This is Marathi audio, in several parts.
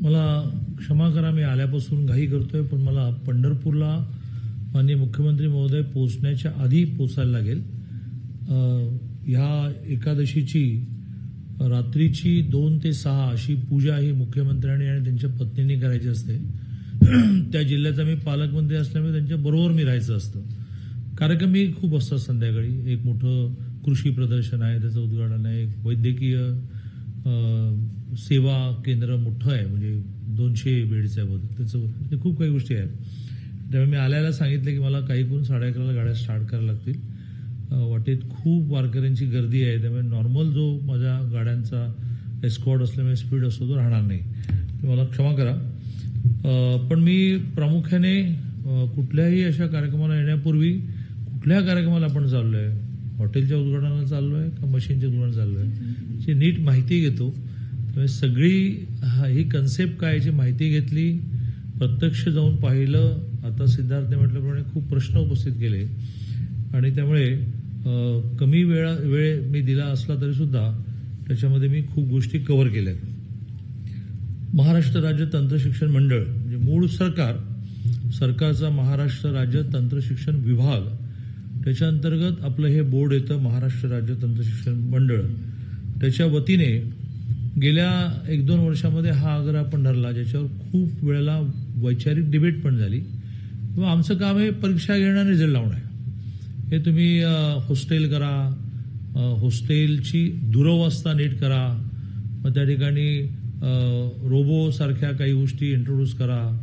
मला क्षमा करा मी आल्यापासून घाई करतोय पण मला पंढरपूरला माननीय मुख्यमंत्री महोदय पोचण्याच्या आधी पोचायला लागेल. ह्या एकादशीची रात्रीची दोन ते सहा अशी पूजा ही मुख्यमंत्र्यांनी आणि त्यांच्या पत्नींनी करायची असते. त्या जिल्ह्याचा मी पालकमंत्री असल्यामुळे त्यांच्या बरोबर मी राहायचं असतं. कार्यक्रमही खूप असतात संध्याकाळी. एक मोठं कृषी प्रदर्शन आहे त्याचं उद्घाटन आहे एक वैद्यकीय सेवा केंद्र मोठं आहे म्हणजे दोनशे बेडचं आहे बघ त्याचं. हे खूप काही गोष्टी आहेत. त्यामुळे मी आल्याला सांगितलं की मला काही करून साडे अकराला गाड्या स्टार्ट करायला लागतील. वाटेत खूप वारकऱ्यांची गर्दी आहे त्यामुळे नॉर्मल जो माझ्या गाड्यांचा एस्कॉड असल्यामुळे स्पीड असतो तो राहणार नाही. मला क्षमा करा. पण मी प्रामुख्याने कुठल्याही अशा कार्यक्रमाला येण्यापूर्वी कुठल्या कार्यक्रमाला आपण चाललो आहे हॉटेलच्या उद्घाटनाला चाललो आहे का मशीनचे उद्घाटनाला चाललो आहे याची नीट माहिती घेतो. त्यामुळे सगळी हा ही कन्सेप्ट काय याची माहिती घेतली. प्रत्यक्ष जाऊन पाहिलं. आता सिद्धार्थने म्हटल्याप्रमाणे खूप प्रश्न उपस्थित केले. आणि त्यामुळे कमी वेळा वेळ मी दिला असला तरी सुद्धा त्याच्यामध्ये मी खूप गोष्टी कव्हर केल्या महाराष्ट्र राज्य तंत्र शिक्षण मंडळ म्हणजे मूळ सरकार सरकारचा महाराष्ट्र राज्य तंत्र शिक्षण विभाग त्याच्या अंतर्गत आपलं हे बोर्ड येतं महाराष्ट्र राज्य तंत्र शिक्षण मंडळ. त्याच्या वतीने गेल्या एक दोन वर्षामध्ये हा आग्रह आपण धरला ज्याच्यावर खूप वेळेला वैचारिक डिबेट पण झाली. किंवा आमचं काम हे परीक्षा घेणं रिझल्ट लावणं आहे. हे तुम्ही हॉस्टेल करा हॉस्टेलची दुरवस्था नीट करा. मग त्या ठिकाणी रोबोसारख्या रोबो सारख्या काही गोष्टी इंट्रोड्यूस करा.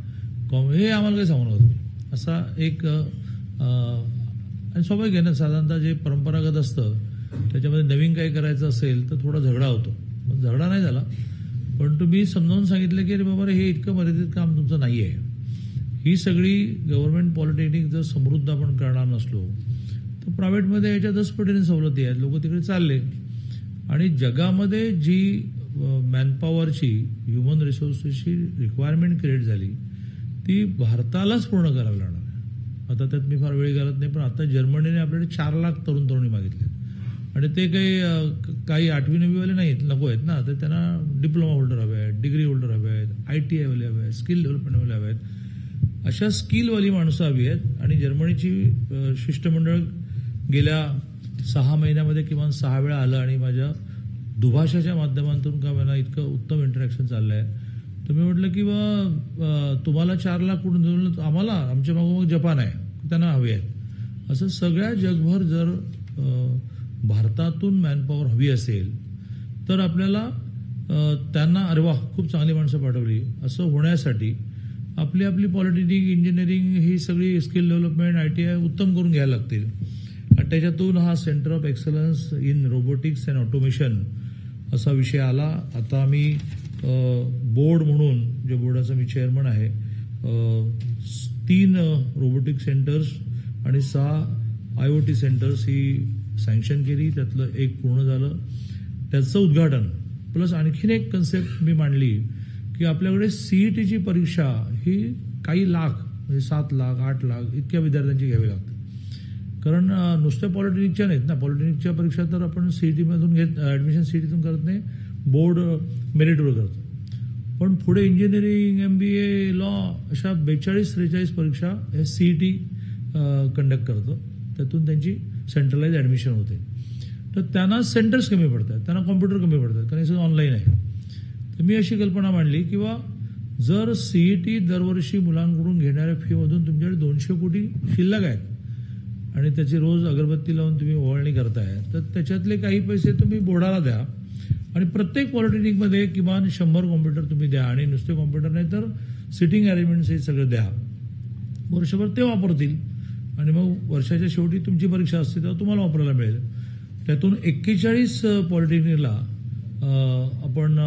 कॉम हे आम्हाला काही सांगू नका तुम्ही. असा एक आ, आणि स्वाभाविक आहे ना साधारणतः जे परंपरागत असतं त्याच्यामध्ये नवीन काही करायचं असेल तर थोडा झगडा होतो. झगडा नाही झाला पण तुम्ही समजावून सांगितलं की अरे बाबा रे, हे इतकं मर्यादित काम तुमचं नाही आहे. ही सगळी गव्हर्नमेंट पॉलिटेक्निक जर समृद्ध आपण करणार नसलो तर प्रायव्हेटमध्ये याच्या दस पटीने सवलती आहेत लोक तिकडे चालले. आणि जगामध्ये जी मॅनपॉवरची ह्युमन रिसोर्सेसची रिक्वायरमेंट क्रिएट झाली ती भारतालाच पूर्ण करावी लागणार. आता त्यात मी फार वेळ घालत नाही पण आता जर्मनीने आपल्याकडे चार लाख तरुण तरुणी मागितले. आणि ते काही काही आठवी नववीवाले नाहीत नको आहेत ना. तर त्यांना डिप्लोमा होल्डर हवे आहेत डिग्री होल्डर हवे आहेत आय टी आयवाले हवे आहेत स्किल डेव्हलपमेंटवाले हवे आहेत. अशा स्किलवाली माणसं हवी आहेत. आणि जर्मनीची शिष्टमंडळ गेल्या सहा महिन्यामध्ये किमान सहा वेळा आलं आणि माझ्या दुभाषाच्या माध्यमातून का मला इतकं उत्तम इंटरॅक्शन चाललं आहे तर मी म्हटलं की बा तुम्हाला चार लाख कुठून देऊन आम्हाला. आमच्या मागोमाग जपान आहे. त्यांना हवे आहेत. असं सगळ्या जगभर जर भारतातून मॅनपॉवर हवी असेल तर आपल्याला त्यांना अरे वा खूप चांगली माणसं पाठवली. असं होण्यासाठी आपली आपली पॉलिटेक्निक इंजिनिअरिंग ही सगळी skill development I T I उत्तम करून घ्यायला लागतील. आणि त्याच्यातून हा centre of excellence in robotics and automation असा विषय आला. आता आम्ही बोर्ड म्हणून ज्या बोर्डाचा मी चेअरमन आहे तीन रोबोटिक सेंटर्स आणि सहा आय ओ टी सेंटर्स ही सँक्शन केली. त्यातलं एक पूर्ण झालं. त्याचं उद्घाटन प्लस आणखीन एक कन्सेप्ट मी मांडली की आपल्याकडे सीईटीची परीक्षा ही काही लाख म्हणजे सात लाख आठ लाख इतक्या विद्यार्थ्यांची घ्यावी लागते. कारण नुसत्या पॉलिटेक्निकच्या नाहीत ना. पॉलिटेक्निकच्या परीक्षा तर आपण सीईटीमधून घेत ॲडमिशन सीईटीतून करत नाही. बोर्ड मेरिटवर करतो पण पुढे engineering M B A law अशा बेचाळीस त्रेचाळीस परीक्षा हे सी ई टी कंडक्ट करतं. त्यातून त्यांची सेंट्रलाइज ॲडमिशन होते. तर त्यांना सेंटर्स कमी पडतात. त्यांना कॉम्प्युटर कमी पडतात. कारण हे ऑनलाईन आहे. तर मी अशी कल्पना मांडली किंवा जर सीईटी दरवर्षी मुलांकडून घेणाऱ्या फीमधून तुमच्याकडे दोनशे कोटी शिल्लक आहेत आणि त्याची रोज अगरबत्ती लावून तुम्ही ओवाळणी करताय तर त्याच्यातले काही पैसे तुम्ही बोर्डाला द्या. आणि प्रत्येक पॉलिटेक्निकमध्ये किमान शंभर कॉम्प्युटर तुम्ही द्या आणि नुसते कॉम्प्युटर नाही तर सिटिंग अरेंजमेंट्स हे सगळं द्या. वर्षभर ते वापरतील. आणि मग वर्षाच्या शेवटी तुमची परीक्षा असते तेव्हा तुम्हाला वापरायला मिळेल. त्यातून एक्केचाळीस पॉलिटेक्निकला आपण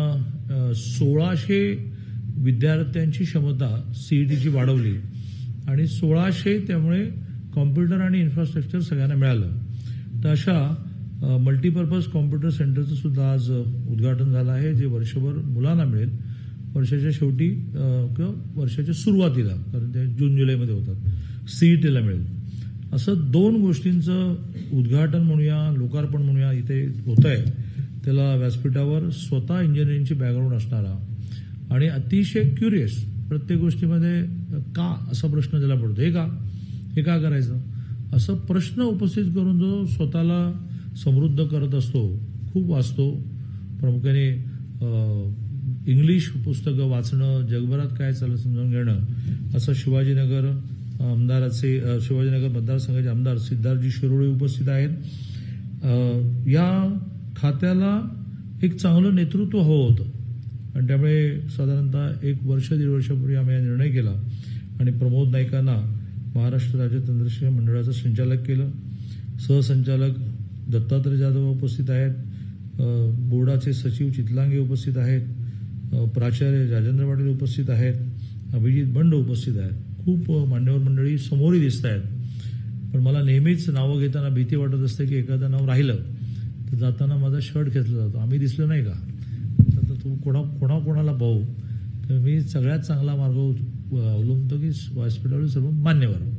सोळाशे विद्यार्थ्यांची क्षमता सीईटीची वाढवली. आणि सोळाशे त्यामुळे कॉम्प्युटर आणि इन्फ्रास्ट्रक्चर सगळ्यांना मिळालं. तर अशा मल्टीपर्पज कॉम्प्युटर सेंटरचं सुद्धा आज उद्घाटन झालं आहे जे वर्षभर मुलांना मिळेल. वर्षाच्या शेवटी किंवा वर्षाच्या सुरुवातीला कारण ते जून जुलैमध्ये होतात सीईटीला मिळेल. असं दोन गोष्टींचं उद्घाटन म्हणूया लोकार्पण म्हणूया इथे होत आहे त्याला व्यासपीठावर स्वतः इंजिनिअरिंगची बॅकग्राऊंड असणारा. आणि अतिशय क्युरियस प्रत्येक गोष्टीमध्ये का असा प्रश्न त्याला पडतो हे का? हे का करायचं? असं प्रश्न उपस्थित करून जो स्वतःला समृद्ध करत असतो खूप वाचतो. प्रामुख्याने इंग्लिश पुस्तकं वाचणं जगभरात काय चाललं समजावून घेणं असं शिवाजीनगर आमदाराचे शिवाजीनगर मतदारसंघाचे आमदार सिद्धार्थजी शिरोळे उपस्थित आहेत. या खात्याला एक चांगलं नेतृत्व हवं होतं. आणि त्यामुळे साधारणतः एक वर्ष दीड वर्षापूर्वी आम्ही हा निर्णय केला. आणि प्रमोद नाईकांना महाराष्ट्र राज्य तंत्रशिक्षण मंडळाचं संचालक केलं. सहसंचालक दत्तात्रय जाधव उपस्थित आहेत. बोर्डाचे सचिव चितलांगे उपस्थित आहेत. प्राचार्य राजेंद्र पाटील उपस्थित आहेत. अभिजित बंड उपस्थित आहेत. खूप मान्यवर मंडळी समोरही दिसत आहेत. पण मला नेहमीच नावं घेताना भीती वाटत असते की एखादं नाव राहिलं तर जाताना माझा शर्ट घेतला जातो. आम्ही दिसलो नाही का? तर तू कोणा कोणा कोणाला पाहू? तर मी सगळ्यात चांगला मार्ग अवलंबतो की व्यासपीठावर सर्व मान्यवर.